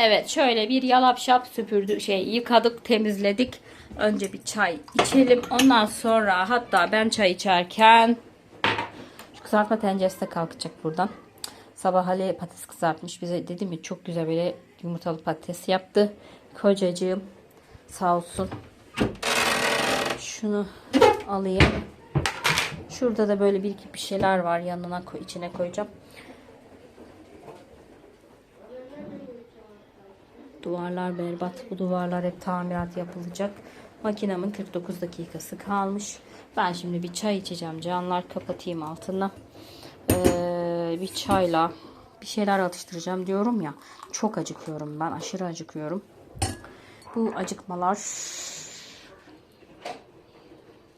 Evet şöyle bir yalap şap süpürdü şey yıkadık temizledik. Önce bir çay içelim. Ondan sonra hatta ben çay içerken şu kızartma tenceresi de kalkacak buradan. Sabah Ali patates kızartmış bize dedim ya çok güzel böyle yumurtalı patates yaptı. Kocacığım sağ olsun. Şunu alayım. Şurada da böyle bir iki bir şeyler var yanına içine koyacağım. Duvarlar berbat. Bu duvarlar hep tamirat yapılacak. Makinemin 49 dakikası kalmış. Ben şimdi bir çay içeceğim. Canlar kapatayım altına. Ee, bir çayla bir şeyler atıştıracağım diyorum ya. Çok acıkıyorum ben. Aşırı acıkıyorum. Bu acıkmalar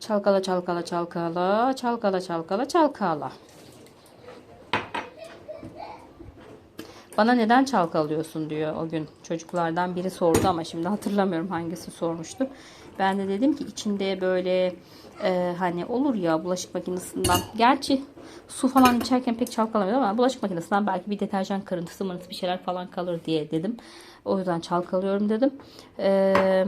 çalkala çalkala çalkala çalkala çalkala çalkala. Bana neden çalkalıyorsun diyor o gün. Çocuklardan biri sordu ama şimdi hatırlamıyorum hangisi sormuştu. Ben de dedim ki içinde böyle e, hani olur ya bulaşık makinesinden. Gerçi su falan içerken pek çalkalamıyor ama bulaşık makinesinden belki bir deterjan kırıntısı mırıntısı bir şeyler falan kalır diye dedim. O yüzden çalkalıyorum dedim. Eee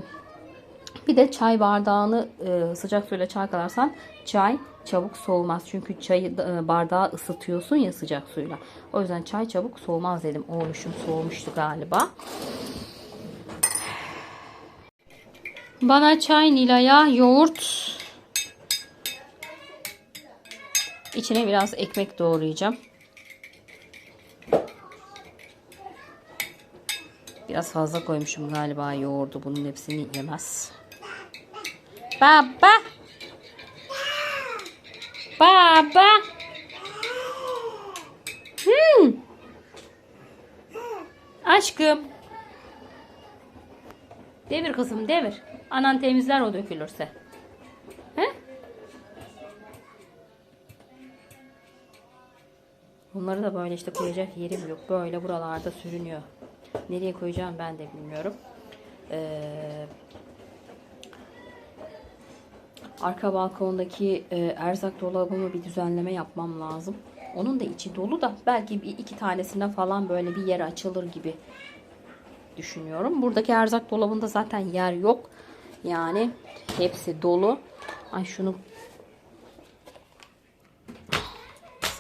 bir de çay bardağını e, sıcak suyla çalkalarsan çay çabuk soğumaz. Çünkü çayı e, bardağı ısıtıyorsun ya sıcak suyla. O yüzden çay çabuk soğumaz dedim. Oğluşum soğumuştu galiba. Bana çay Nilay'a yoğurt. İçine biraz ekmek doğrayacağım. Biraz fazla koymuşum galiba yoğurdu. Bunun hepsini yemez. Baba. Baba. Hmm. Aşkım. Devir kızım devir. Anan temizler o dökülürse. He? Bunları da böyle işte koyacak yerim yok. Böyle buralarda sürünüyor. Nereye koyacağım ben de bilmiyorum. Ee, arka balkondaki e, erzak dolabımı bir düzenleme yapmam lazım. Onun da içi dolu da belki bir iki tanesine falan böyle bir yer açılır gibi düşünüyorum. Buradaki erzak dolabında zaten yer yok. Yani hepsi dolu. Ay şunu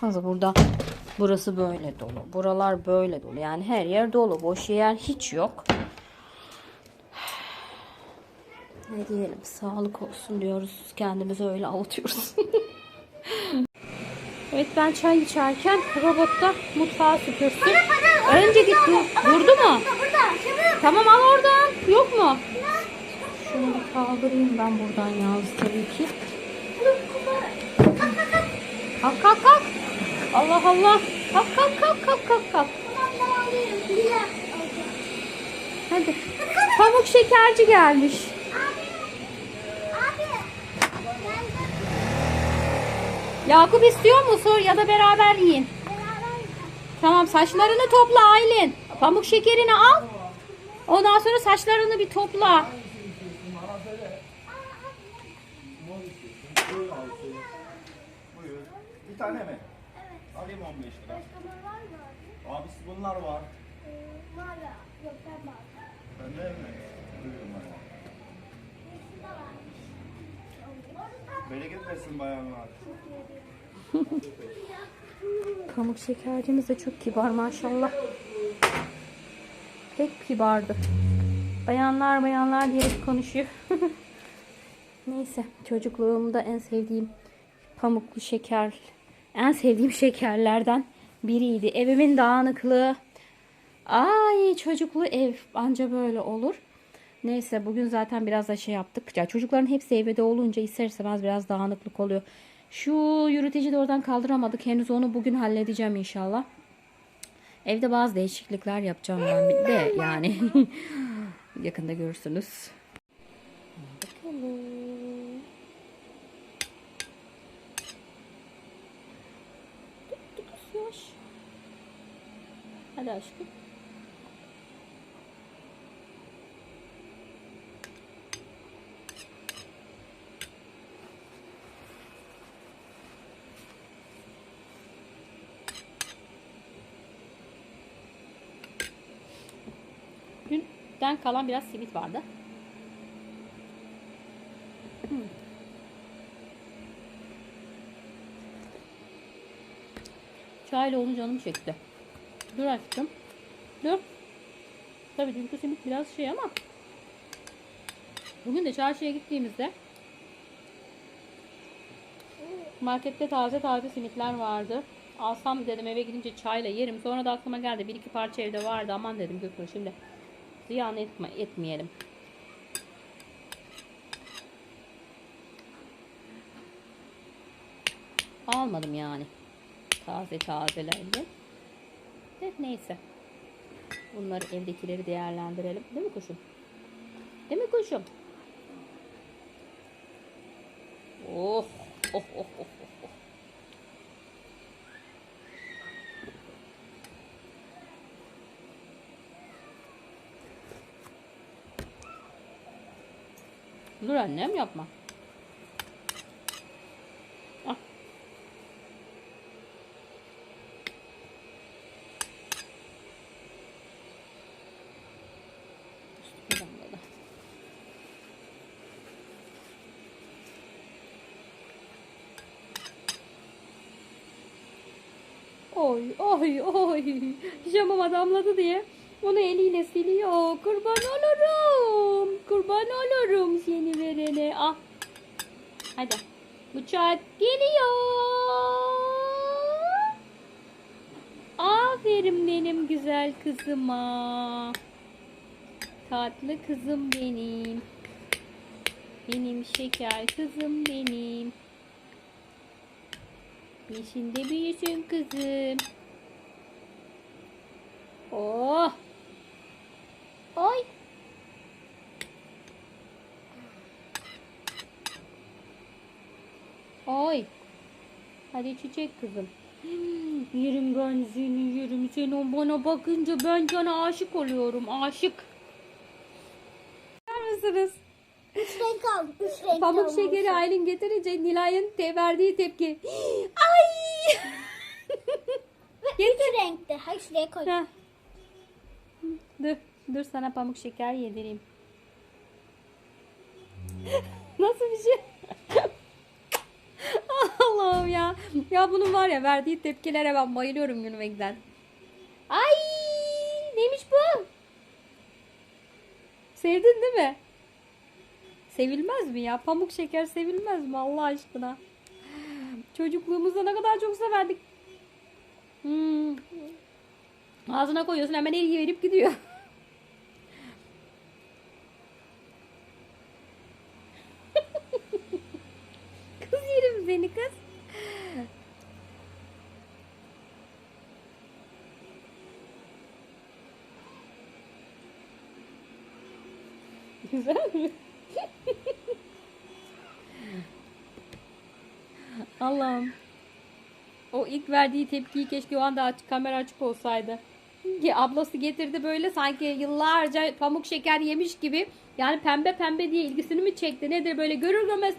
Baksanıza burada burası böyle dolu. Buralar böyle dolu. Yani her yer dolu. Boş yer hiç yok. Ne diyelim sağlık olsun diyoruz. Kendimizi öyle avutuyoruz. evet ben çay içerken robotta mutfağı süpürsün. Önce git dur. Durdu mu? Tamam al oradan. Yok mu? Şunu bir kaldırayım ben buradan yalnız tabii ki. Kalk kalk kalk. Allah Allah. Kalk kalk kalk kalk kalk kalk. Hadi. Pamuk şekerci gelmiş. Yakup istiyor mu sor ya da beraber yiyin. Tamam saçlarını topla Aylin. Pamuk şekerini al. Ondan sonra saçlarını bir topla. Bir tane mi? Alayım 15 lira. Abisi bunlar var. Bende mi? Buyurun bana. Bereket versin bayanlar. Pamuk şekercimiz de çok kibar maşallah. Pek kibardı. Bayanlar bayanlar diyerek konuşuyor. Neyse çocukluğumda en sevdiğim pamuklu şeker, en sevdiğim şekerlerden biriydi. Evimin dağınıklığı. Ay çocuklu ev anca böyle olur. Neyse bugün zaten biraz da şey yaptık. Ya çocukların hepsi evde olunca ister istemez biraz dağınıklık oluyor. Şu yürüteci de oradan kaldıramadık. Henüz onu bugün halledeceğim inşallah. Evde bazı değişiklikler yapacağım ben de yani. Yakında görürsünüz. Hadi aşkım. Sütten kalan biraz simit vardı. Hmm. Çayla olunca canım çekti. Dur aşkım. Dur. Tabii dünkü simit biraz şey ama. Bugün de çarşıya gittiğimizde markette taze taze simitler vardı. Alsam dedim eve gidince çayla yerim. Sonra da aklıma geldi bir iki parça evde vardı. Aman dedim Gökhan şimdi ziyan etme, etmeyelim. Almadım yani. Taze tazelerdi. De neyse. Bunları evdekileri değerlendirelim. Değil mi kuşum? Değil mi kuşum? Oh, oh, oh, oh, oh, oh. Dur annem yapma. Ah. Oy oy oy. Pijamama damladı diye onu eliyle siliyor. Kurban olurum. Kurban olurum seni verene. Ah. Hadi. Uçak geliyor. Aferin benim güzel kızıma. Tatlı kızım benim. Benim şeker kızım benim. Yeşinde büyüsün kızım. Oh. Oy. Oy. Hadi çiçek kızım. Hmm, Yerim ben seni yerim seni o bana bakınca ben sana aşık oluyorum aşık. Bakar mısınız? Üç renk aldım. Üç renk Pamuk aldım. şekeri Aylin getirince Nilay'ın te verdiği tepki. Ay! Üç renkte. Hayır şuraya koy. Heh. dur, dur sana pamuk şeker yedireyim. Nasıl bir şey? Allah'ım ya. Ya bunun var ya verdiği tepkilere ben bayılıyorum gülmekten. Ay! Neymiş bu? Sevdin değil mi? Sevilmez mi ya? Pamuk şeker sevilmez mi Allah aşkına? Çocukluğumuzda ne kadar çok severdik. Hmm. Ağzına koyuyorsun hemen el verip gidiyor. kız yerim seni kız. Güzel mi? Allah'ım. O ilk verdiği tepkiyi keşke o anda açık, kamera açık olsaydı. Ki ablası getirdi böyle sanki yıllarca pamuk şeker yemiş gibi. Yani pembe pembe diye ilgisini mi çekti nedir böyle görür görmez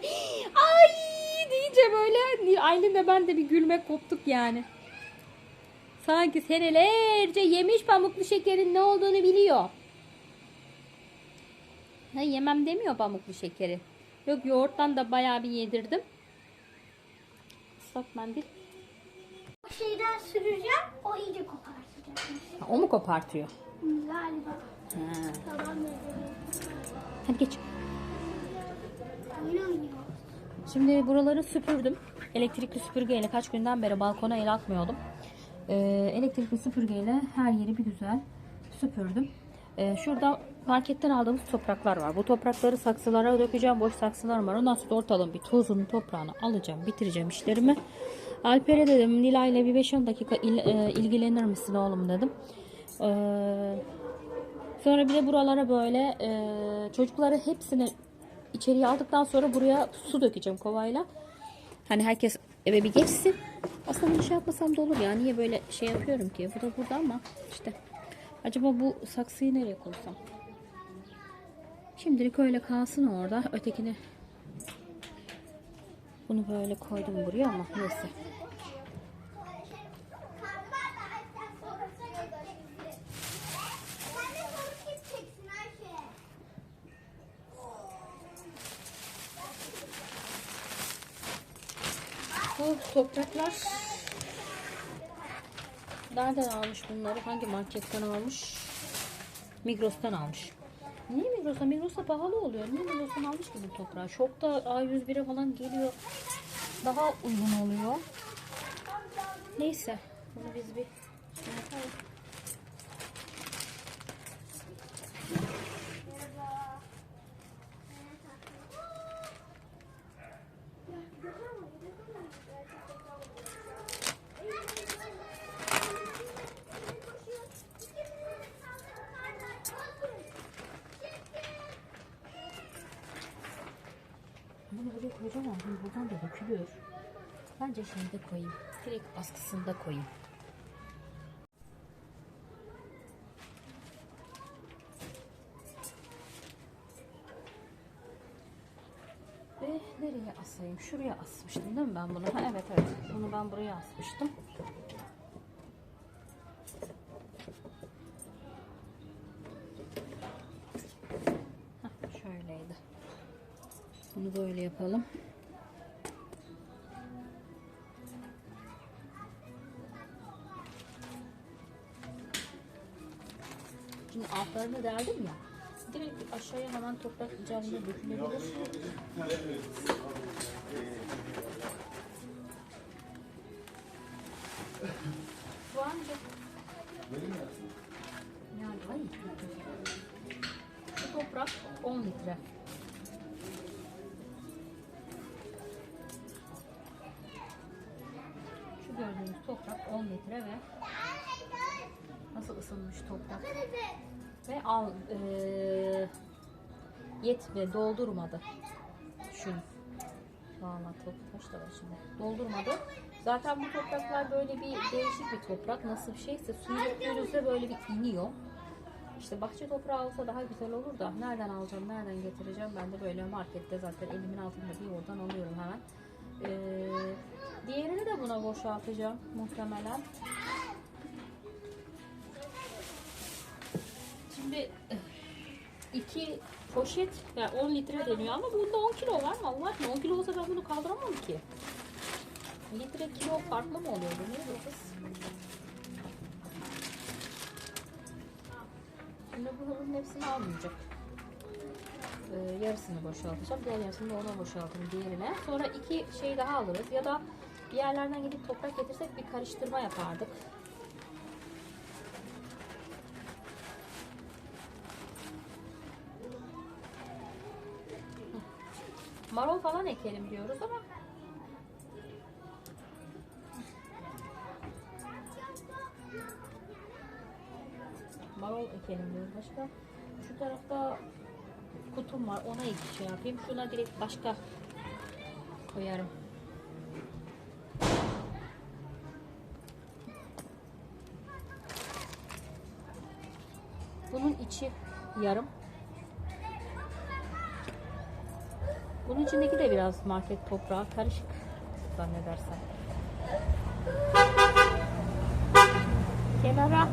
ay deyince böyle Aylin de ben de bir gülmek koptuk yani. Sanki senelerce yemiş pamuklu şekerin ne olduğunu biliyor. Ha, yemem demiyor pamuklu şekeri. Yok yoğurttan da bayağı bir yedirdim. Islak mendil. Şeyden süreceğim. O iyice kopartacak. Ha, o mu kopartıyor? Galiba. Ha. Tamam? Hadi geç. Şimdi buraları süpürdüm. Elektrikli süpürgeyle kaç günden beri balkona el atmıyordum. Ee, elektrikli süpürgeyle her yeri bir güzel süpürdüm. Ee, şurada marketten aldığımız topraklar var. Bu toprakları saksılara dökeceğim. Boş saksılar var. Ondan sonra ortalığın bir tozunu toprağını alacağım. Bitireceğim işlerimi. Alper'e dedim Nilay ile bir 5-10 dakika il- e, ilgilenir misin oğlum dedim. Ee, sonra bir de buralara böyle e, çocukları hepsini içeriye aldıktan sonra buraya su dökeceğim kovayla. Hani herkes eve bir geçsin. Aslında bunu şey yapmasam da olur ya. Niye böyle şey yapıyorum ki? Bu da burada ama işte. Acaba bu saksıyı nereye koysam? Şimdilik öyle kalsın orada. Ötekini bunu böyle koydum buraya ama neyse. Bu topraklar nereden almış bunları? Hangi marketten almış? Migros'tan almış. Niye Migros'tan? Migros'ta pahalı oluyor. Niye Migros'tan almış ki bu toprağı? Şokta A101'e falan geliyor. Daha uygun oluyor. Neyse. Bunu biz bir şey yapalım. Bunu buradan da dökülüyor. Bence şimdi koyayım. Direkt askısında koyayım. Ve nereye asayım? Şuraya asmıştım değil mi ben bunu? Ha, evet evet. Bunu ben buraya asmıştım. Derdim ya. Direkt aşağıya hemen toprak üzerine dökülebilir. Bu ancak yani ay bu toprak 10 litre. Şu gördüğünüz toprak 10 litre ve nasıl ısınmış toprak ve al eee yetme doldurmadı. Düşün. Valla taş da var şimdi. Doldurmadı. Zaten bu topraklar böyle bir değişik bir toprak. Nasıl bir şeyse suyu döktüğünüzde böyle bir iniyor. İşte bahçe toprağı olsa daha güzel olur da nereden alacağım, nereden getireceğim? Ben de böyle markette zaten elimin altında bir oradan alıyorum hemen. Ee, diğerini de buna boşaltacağım muhtemelen. Şimdi iki poşet yani 10 litre deniyor ama bunda 10 kilo var mı Allah aşkına 10 kilo olsa ben bunu kaldıramam ki. Litre kilo farklı mı oluyordu? Ne oluyor kız? Şimdi bunun hepsini almayacak. Ee, yarısını boşaltacağım. Diğer yarısını da ona boşaltırım diğerine. Sonra iki şey daha alırız. Ya da bir yerlerden gidip toprak getirsek bir karıştırma yapardık. Marul falan ekelim diyoruz ama marul ekelim diyoruz. Başka şu tarafta kutum var. Ona iki şey yapayım. Şuna direkt başka koyarım. Bunun içi yarım. Bunun içindeki de biraz market toprağı karışık zannedersem. Kenara.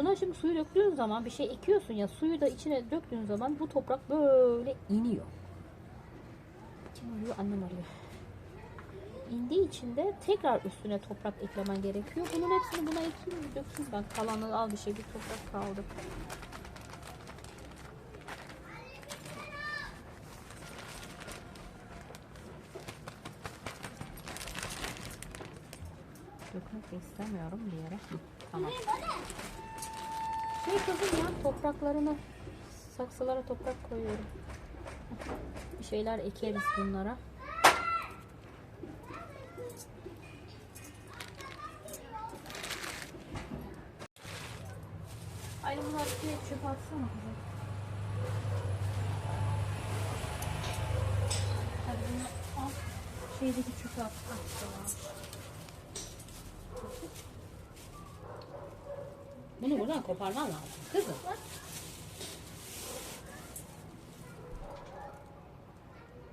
Buna şimdi suyu döktüğün zaman bir şey ekiyorsun ya suyu da içine döktüğün zaman bu toprak böyle iniyor. Kim arıyor? Annem arıyor. İndiği için de tekrar üstüne toprak eklemen gerekiyor. Bunun hepsini buna ekeyim mi dökeyim ben. Kalanı al bir şey bir toprak kaldı. Dökmek istemiyorum bir yere. Tamam. Yapraklarına saksılara toprak koyuyorum. Bir şeyler ekeriz bunlara. Ay bunlar bir şey çöp atsana kızım. Hadi bunu al. Şeydeki çöpe at. at bunu buradan koparman lazım. Kızım.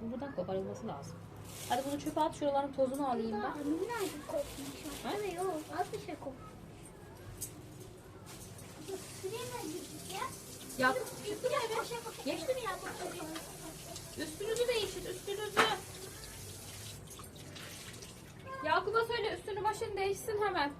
Bu buradan koparılması lazım. Hadi bunu çöpe at. Şuraların tozunu alayım ben. Artık kopmuş. Ha? Yok. Az bir şey kopmuş. Ya? Geçti mi ya? üstünüzü değiştir. Üstünüzü. Yakup'a söyle üstünü başını değişsin hemen.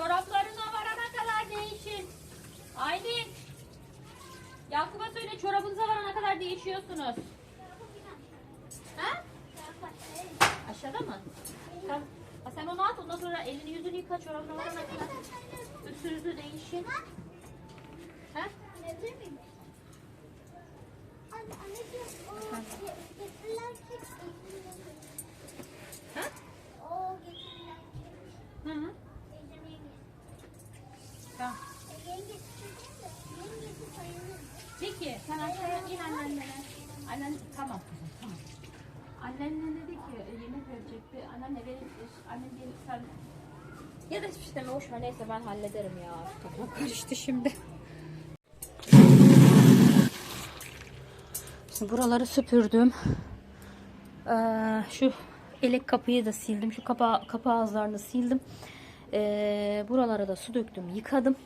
Çoraplarına varana kadar değişin. Aylin. Yakup'a söyle çorabınıza varana kadar değişiyorsunuz. Ha? Aşağıda mı? Ha, sen onu at ondan sonra elini yüzünü yıka çorabına varana kadar. Üstünüzü değişin. Ha? Annebilir miyim? Anne, anneciğim, o getirilen kek Ha? O getirilen kek. Hı hı. Teyzem yenge. Tamam. E, Yenge tutuyor da yengesi sayılır. Peki sen aşağıya in annenle. Annen tamam kızım tamam. Annenle dedi ki e, yemek verecekti. Annem de benim annem gelip sen ya da hiçbir şey deme boş neyse ben hallederim ya. Kafam karıştı şimdi. Şimdi buraları süpürdüm. Ee, şu elek kapıyı da sildim. Şu kapa kapı ağızlarını sildim. Ee, buralara da su döktüm, yıkadım.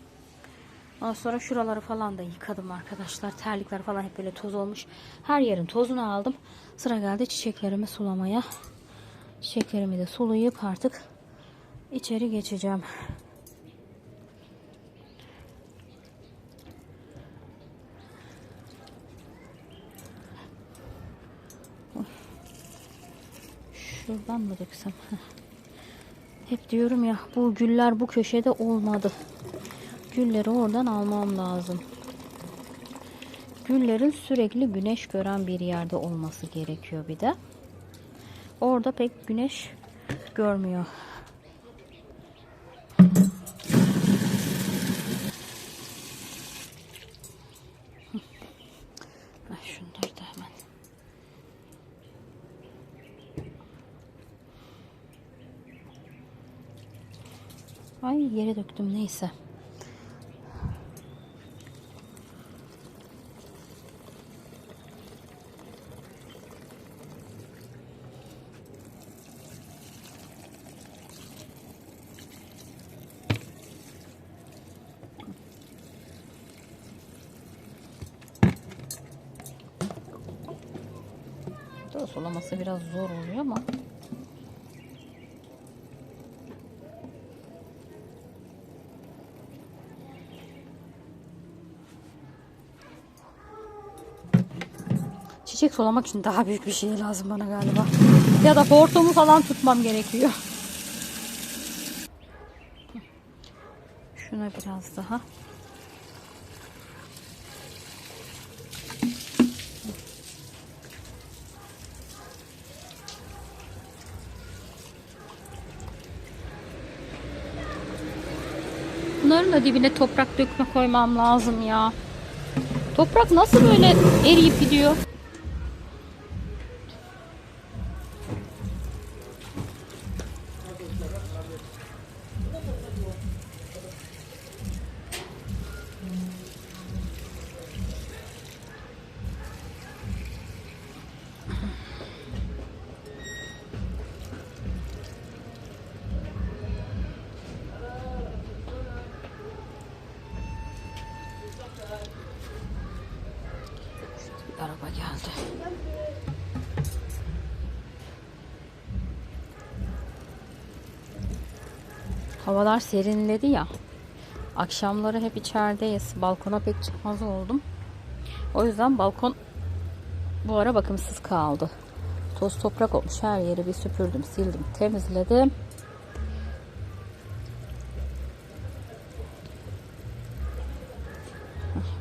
Ondan sonra şuraları falan da yıkadım arkadaşlar. Terlikler falan hep böyle toz olmuş. Her yerin tozunu aldım. Sıra geldi çiçeklerimi sulamaya. Çiçeklerimi de sulayıp artık içeri geçeceğim. Şuradan mı döksem? Hep diyorum ya bu güller bu köşede olmadı. Gülleri oradan almam lazım. Güllerin sürekli güneş gören bir yerde olması gerekiyor bir de. Orada pek güneş görmüyor. Ay yere döktüm neyse. Sulaması biraz zor oluyor ama Çiçek sulamak için daha büyük bir şey lazım bana galiba. Ya da hortumu falan tutmam gerekiyor. Şuna biraz daha. Da dibine toprak dökme koymam lazım ya. Toprak nasıl böyle eriyip gidiyor? Havalar serinledi ya. Akşamları hep içerideyiz. Balkona pek çıkmaz oldum. O yüzden balkon bu ara bakımsız kaldı. Toz toprak olmuş. Her yeri bir süpürdüm, sildim, temizledim.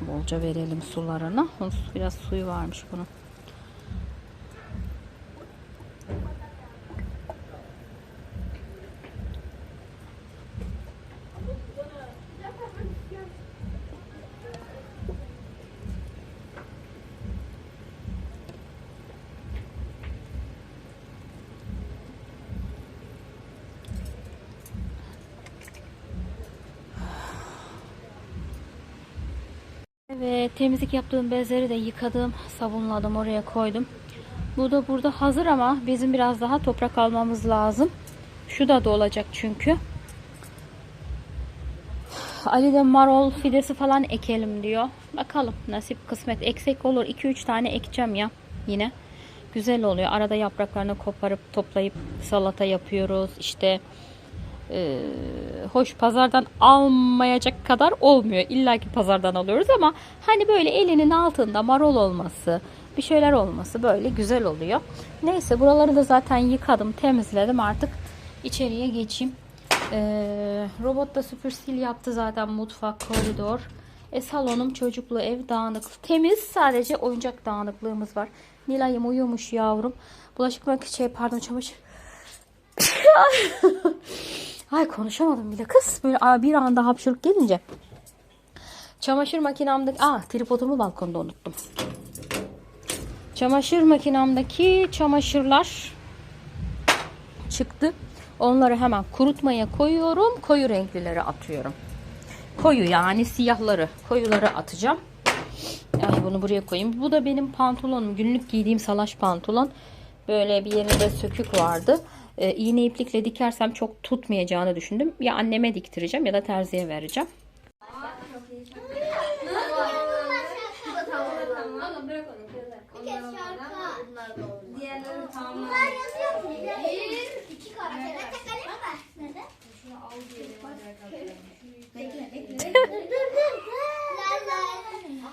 Bolca verelim sularını. Onun su- Biraz suyu varmış bunun. Evet temizlik yaptığım bezleri de yıkadım, sabunladım, oraya koydum. Bu da burada hazır ama bizim biraz daha toprak almamız lazım. Şu da dolacak çünkü. Ali de marol fidesi falan ekelim diyor. Bakalım nasip kısmet eksik olur. 2-3 tane ekeceğim ya yine. Güzel oluyor. Arada yapraklarını koparıp toplayıp salata yapıyoruz. İşte ee, hoş pazardan almayacak kadar olmuyor. İlla ki pazardan alıyoruz ama hani böyle elinin altında marol olması, bir şeyler olması böyle güzel oluyor. Neyse buraları da zaten yıkadım, temizledim. Artık içeriye geçeyim. Ee, robot da süpür sil yaptı zaten mutfak, koridor. E salonum çocuklu ev dağınık. Temiz sadece oyuncak dağınıklığımız var. Nilay'ım uyumuş yavrum. Bulaşık makinesi şey pardon çamaşır Ay konuşamadım bile kız. Böyle bir anda hapşırık gelince. Çamaşır makinemdeki... Aa tripodumu balkonda unuttum. Çamaşır makinemdeki çamaşırlar çıktı. Onları hemen kurutmaya koyuyorum. Koyu renklileri atıyorum. Koyu yani siyahları, koyuları atacağım. Yani bunu buraya koyayım. Bu da benim pantolonum. Günlük giydiğim salaş pantolon. Böyle bir yerinde sökük vardı. Ee, iğne iplikle dikersem çok tutmayacağını düşündüm. Ya anneme diktireceğim ya da terziye vereceğim.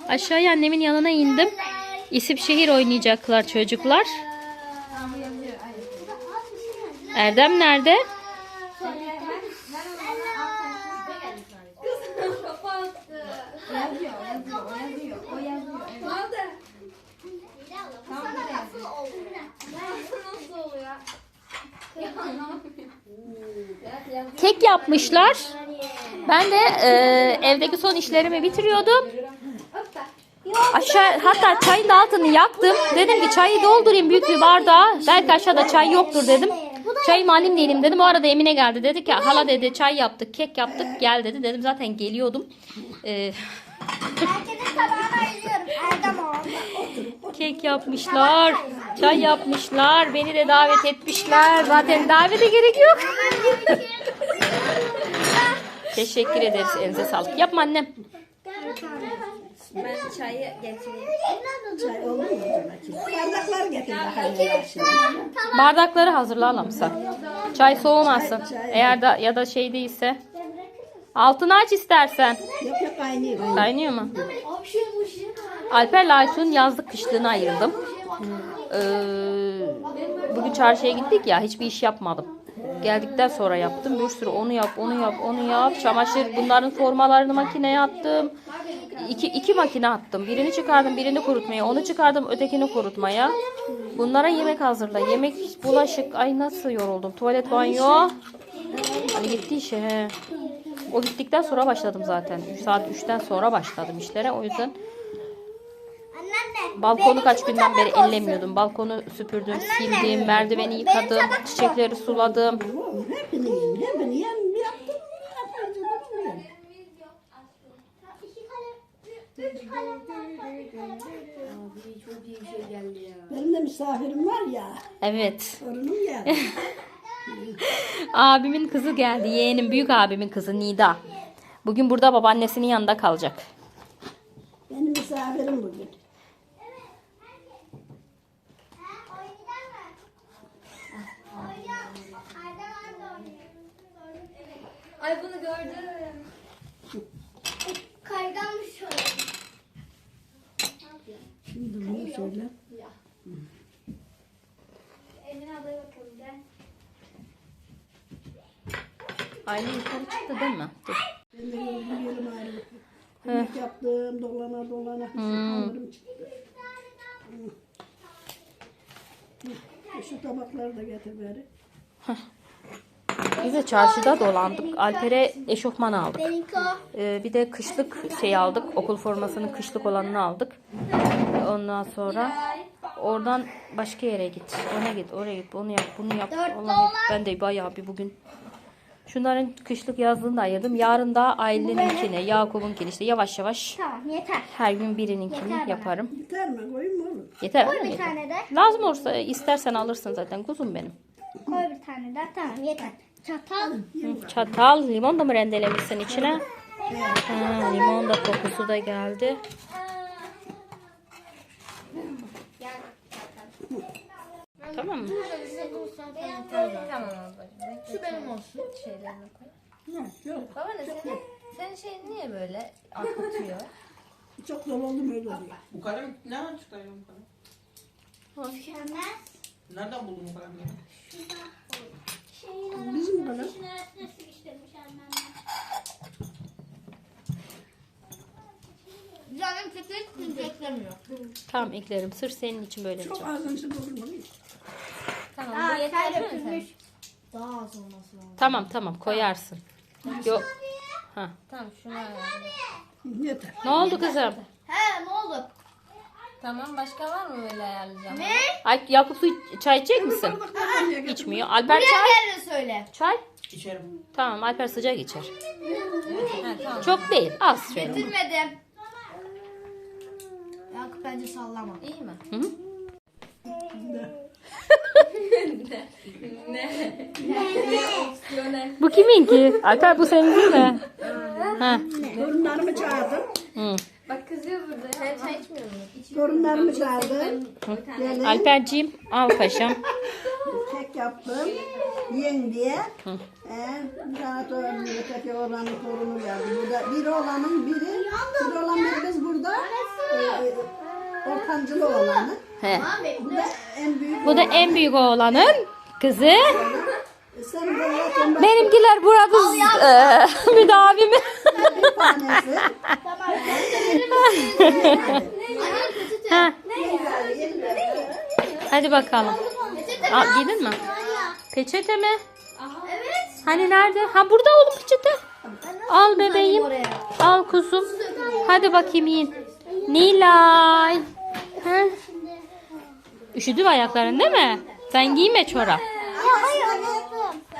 Aşağıya annemin yanına indim. İsim şehir oynayacaklar çocuklar. Erdem nerede? Kek yapmışlar. Ben de e, evdeki son işlerimi bitiriyordum. Aşağı hatta çayın altını yaktım. Dedim ki çayı doldurayım büyük bir bardağa. Belki aşağıda çay yoktur dedim. Çay malim değilim dedim. O arada Emine geldi. Dedi ki hala dedi çay yaptık, kek yaptık. Gel dedi. Dedim zaten geliyordum. Ee, Herkesin tabağını ayırıyorum. Erdem orada. kek yapmışlar. Çay yapmışlar. Beni de davet etmişler. Zaten davete gerek yok. Teşekkür ederiz. Elinize sağlık. Yapma annem. Ben çayı getireyim. Çay olur mu hocam? Bardakları getir bakalım şimdi. Bardakları hazırla Alamsa. Çay soğumasın. Eğer da ya da şey değilse. Altını aç istersen. Yok yok kaynıyor. kaynıyor. Kaynıyor mu? Alper'le Aysun'un yazlık kışlığını ayırdım. Ee, bugün çarşıya gittik ya hiçbir iş yapmadım. Geldikten sonra yaptım. Bir sürü onu yap, onu yap, onu yap. Çamaşır bunların formalarını makineye attım. İki, iki makine attım. Birini çıkardım, birini kurutmaya. Onu çıkardım, ötekini kurutmaya. Bunlara yemek hazırla. Yemek, bulaşık. Ay nasıl yoruldum. Tuvalet, banyo. Ali gitti işe. He. O gittikten sonra başladım zaten. Saat 3'ten sonra başladım işlere. O yüzden balkonu kaç günden beri ellemiyordum. Balkonu süpürdüm, sildim, merdiveni yıkadım, çiçekleri suladım. Oğlum hepini yiyin. Hepini yiyin. Bir yaptım. Yaparız bunu yiyin. İki kalem. Üç kalem var. Üç kalem var. Benim de misafirim var ya. Evet. Torunum geldi. Abimin kızı geldi. Yeğenim büyük abimin kızı Nida. Bugün burada babaannesinin yanında kalacak. Benim misafirim bugün. Ay bunu gördüm. Kayganmış şöyle. Şimdi bunu şöyle. Emine ablaya bakalım gel. Aile yukarı çıktı değil mi? Dur. Ben de yoruldum yerim ağrıyor. Yemek yaptım dolana dolana. Hamurum çıktı. Hı. Şu tabakları da getir bari. Biz de çarşıda dolandık. Alper'e eşofman aldık. Ee, bir de kışlık şey aldık. Okul formasının kışlık olanını aldık. Ondan sonra oradan başka yere git. Ona git, oraya git. Onu yap, bunu yap. Vallahi olan- ben de bayağı bir bugün Şunların kışlık yazlığını da ayırdım. Yarın da aileninkiне, Yakup'unkini işte yavaş yavaş Tamam yeter. her gün birininkini Yeter bana. yaparım. Biter mi? Koyayım mı oğlum? Yeter Koy mi? bir Yeter. tane de. Lazım olursa istersen alırsın zaten kuzum benim. Koy bir tane daha. Tamam yeter. Çatal. Çatal, limon da mı rendelemişsin içine? Ha, limon da kokusu da geldi. Tamam mı? Tamam ablacığım. Şu benim olsun. Şeylerini koy. Yok yok. Babaanne senin, senin şeyin niye böyle akıtıyor? Çok dolu oldum öyle oluyor. Bu kalem nereden çıktı ya bu kalem? Mükemmel. Nereden buldun bu kalemi? Şeyin Bizim annem. Canım tıkır beklemiyor. Tamam eklerim. Sırf senin için böyle Çok yapacağım. ağzını işte doldurmalıyım. Tamam Aa, bu yeter ter değil mi dökülmüş. Daha az olması lazım. Tamam tamam koyarsın. Yok. Ha. Tamam ayarlayalım. Hı, Yeter. Ne oldu kızım? He ne oldu? Tamam başka var mı böyle ayarlayacağım? Ne? Ay, Yakup su çay içecek misin? İçmiyor. Alper çay. Diğerlerini söyle. Çay. İçerim. Tamam Alper sıcak içer. Ha, tamam. Çok değil. Az şöyle. Bitirmedim. Yakup bence sallama. İyi mi? Hı hı. Bu kimin ki? Alper bu senin değil mi? Ha. Torunlarımı çağırdım. Hı. Bak kızıyor burada ya. Sen çay içmiyor musun? Torunlarımı çağırdım. Gelin. Alperciğim al paşam. Kek yaptım. Yiyin diye. Ee, bir tane torun, öteki oğlanın torunu geldi. Burada bir oğlanın biri, bir olan birimiz burada. E, ortancılı olanı. He. Bu da en büyük Bu da en büyük oğlanın kızı. E, Sen Benimkiler burada eee, müdavimi. Hadi bakalım. Aa, giydin mi? Peçete mi? Evet. Hani nerede? Ha burada oğlum peçete. Al bebeğim. Al kuzum. Hadi bakayım yiyin. Nilay. Ha? Üşüdü mü ayakların değil mi? Sen giyme çorap. Hayır.